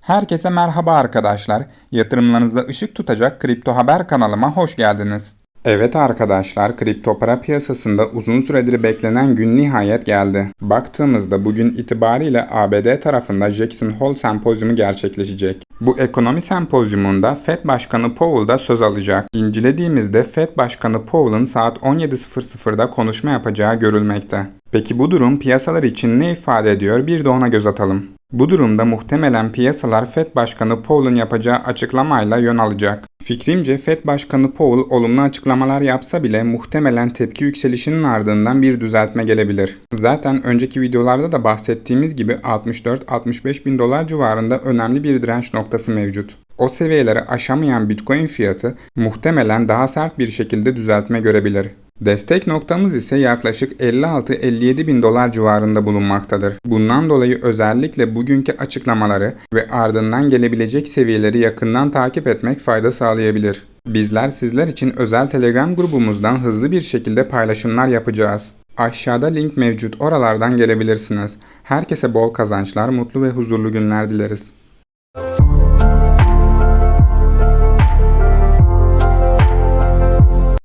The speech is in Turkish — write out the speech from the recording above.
Herkese merhaba arkadaşlar. Yatırımlarınızda ışık tutacak Kripto Haber kanalıma hoş geldiniz. Evet arkadaşlar, kripto para piyasasında uzun süredir beklenen gün nihayet geldi. Baktığımızda bugün itibariyle ABD tarafında Jackson Hole sempozyumu gerçekleşecek. Bu ekonomi sempozyumunda Fed Başkanı Powell da söz alacak. İncelediğimizde Fed Başkanı Powell'ın saat 17.00'da konuşma yapacağı görülmekte. Peki bu durum piyasalar için ne ifade ediyor bir de ona göz atalım. Bu durumda muhtemelen piyasalar Fed Başkanı Powell'ın yapacağı açıklamayla yön alacak. Fikrimce Fed Başkanı Powell olumlu açıklamalar yapsa bile muhtemelen tepki yükselişinin ardından bir düzeltme gelebilir. Zaten önceki videolarda da bahsettiğimiz gibi 64-65 bin dolar civarında önemli bir direnç noktası mevcut. O seviyeleri aşamayan Bitcoin fiyatı muhtemelen daha sert bir şekilde düzeltme görebilir. Destek noktamız ise yaklaşık 56-57 bin dolar civarında bulunmaktadır. Bundan dolayı özellikle bugünkü açıklamaları ve ardından gelebilecek seviyeleri yakından takip etmek fayda sağlayabilir. Bizler sizler için özel Telegram grubumuzdan hızlı bir şekilde paylaşımlar yapacağız. Aşağıda link mevcut oralardan gelebilirsiniz. Herkese bol kazançlar, mutlu ve huzurlu günler dileriz.